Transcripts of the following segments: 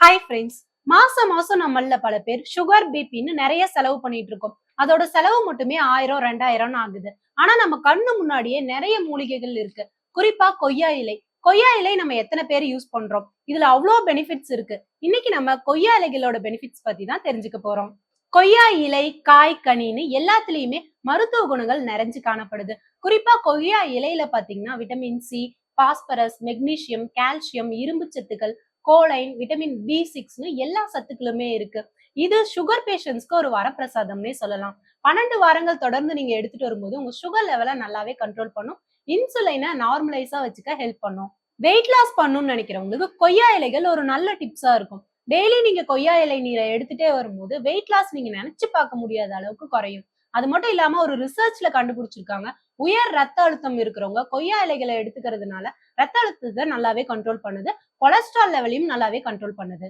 Hi friends மாசம் மாசம் நம்மள பல பேர் சுகர் பிபின்னு நிறைய செலவு பண்ணிட்டு இருக்கோம். அதோட செலவு மட்டுமே ஆயிரம் ரெண்டாயிரம்னு ஆகுது. ஆனா நம்ம கண்ணு முன்னாடியே நிறைய மூலிகைகள் இருக்கு. குறிப்பா கொய்யா இலை. கொய்யா இலை நம்ம எத்தனை பேர் யூஸ் பண்றோம்? இதுல அவ்வளோ பெனிஃபிட்ஸ் இருக்கு. இன்னைக்கு நம்ம கொய்யா இலைகளோட பெனிஃபிட்ஸ் பத்தி தான் தெரிஞ்சுக்க போறோம். கொய்யா இலை காய் கனின்னு எல்லாத்துலயுமே மருத்துவ குணங்கள் நிறைஞ்சு காணப்படுது. குறிப்பா கொய்யா இலையில பாத்தீங்கன்னா vitamin C phosphorus magnesium calcium இரும்பு சத்துக்கள் கோலைன் விட்டமின் பி சிக்ஸ்னு எல்லா சத்துக்களுமே இருக்கு. இது சுகர் பேஷண்ட்ஸ்க்கு ஒரு வரப்பிரசாதம்னே சொல்லலாம். பன்னெண்டு வாரங்கள் தொடர்ந்து நீங்க எடுத்துட்டு வரும்போது உங்க சுகர் லெவலை நல்லாவே கண்ட்ரோல் பண்ணும். இன்சுலினை நார்மலைஸா வச்சுக்க ஹெல்ப் பண்ணும். வெயிட் லாஸ் பண்ணணும்னு நினைக்கிறவங்களுக்கு கொய்யா இலைகள் ஒரு நல்ல டிப்ஸா இருக்கும். டெய்லி நீங்க கொய்யா இலை நீரை எடுத்துட்டே வரும்போது வெயிட் லாஸ் நீங்க நினைச்சு பார்க்க முடியாத அளவுக்கு குறையும். அது மட்டும் இல்லாம ஒரு ரிசர்ச்ல கண்டுபிடிச்சிருக்காங்க. உயர் ரத்த அழுத்தம் இருக்கிறவங்க கொய்யா இலைகளை எடுத்துக்கிறதுனால ரத்த அழுத்தத்தை நல்லாவே கண்ட்ரோல் பண்ணுது. கொலஸ்ட்ரால் லெவலையும் நல்லாவே கண்ட்ரோல் பண்ணுது.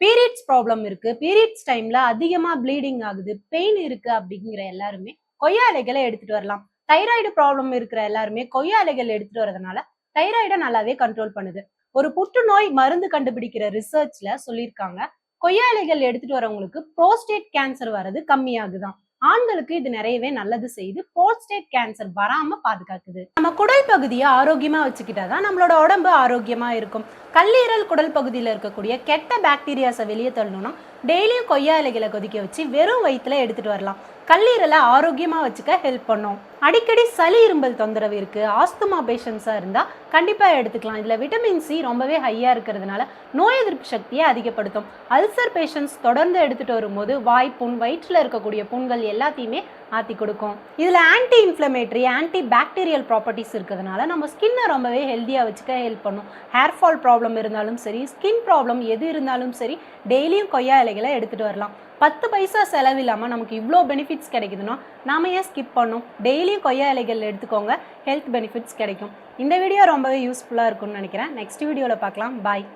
பீரியட்ஸ் ப்ராப்ளம் இருக்கு. பீரியட்ஸ் டைம்ல அதிகமா ப்ளீடிங் ஆகுது. பெயின் இருக்கு அப்படிங்கிற எல்லாருமே கொய்யா இலைகளை எடுத்துட்டு வரலாம். தைராய்டு ப்ராப்ளம் இருக்கிற எல்லாருமே கொய்யா இலைகள் எடுத்துட்டு வரதுனால தைராய்டை நல்லாவே கண்ட்ரோல் பண்ணுது. ஒரு புற்றுநோய் மருந்து கண்டுபிடிக்கிற ரிசர்ச்ல சொல்லியிருக்காங்க. கொய்யா இலைகள் எடுத்துட்டு வரவங்களுக்கு புரோஸ்டேட் கேன்சர் வர்றது கம்மியாகுதான். ஆண்களுக்கு இது நிறையவே நல்லது செய்து போஸ்டேட் கேன்சர் வராம பாதுகாக்குது. நம்ம குடல் பகுதியை ஆரோக்கியமா வச்சுக்கிட்டாதான் நம்மளோட உடம்பு ஆரோக்கியமா இருக்கும். கல்லீரல் குடல் பகுதியில் இருக்கக்கூடிய கெட்ட பாக்டீரியாஸை வெளியே தள்ளணும்னா டெய்லியும் கொய்யா இலைகளை கொதிக்க வச்சு வெறும் வயிற்றுல எடுத்துட்டு வரலாம். கல்லீரலை ஆரோக்கியமாக வச்சுக்க ஹெல்ப் பண்ணும். அடிக்கடி சளி இரும்பல் தொந்தரவு இருக்குது ஆஸ்துமா பேஷண்ட்ஸாக இருந்தால் கண்டிப்பாக எடுத்துக்கலாம். இதில் விட்டமின் சி ரொம்பவே ஹையாக இருக்கிறதுனால நோய் எதிர்ப்பு சக்தியை அதிகப்படுத்தும். அல்சர் பேஷண்ட்ஸ் தொடர்ந்து எடுத்துகிட்டு வரும்போது வாய் புண் வயிற்றில் இருக்கக்கூடிய புண்கள் எல்லாத்தையுமே ஆற்றி கொடுக்கும். இதில் anti inflammatory anti bacterial properties இருக்கிறதுனால நம்ம ஸ்கின்னை ரொம்பவே ஹெல்த்தியாக வச்சுக்க ஹெல்ப் பண்ணும். ஹேர் ஃபால் ப்ராப்ளம் இருந்தாலும் சரி ஸ்கின் ப்ராப்ளம் எது இருந்தாலும் சரி டெய்லியும் கொய்யா இலைகளை எடுத்துகிட்டு வரலாம். பத்து பைசா செலவில்லாமல் நமக்கு இவ்வளோ பெனிஃபிட்ஸ் கிடைக்குதுன்னா நாம ஏன் ஸ்கிப் பண்ணோம் டெய்லியும் கொய்யா இலைகள் எடுத்துக்கோங்க. ஹெல்த் பெனிஃபிட்ஸ் கிடைக்கும். இந்த வீடியோ ரொம்பவே யூஸ்ஃபுல்லாக இருக்கும்னு நினைக்கிறேன். நெக்ஸ்ட் வீடியோவில் பார்க்கலாம். பாய்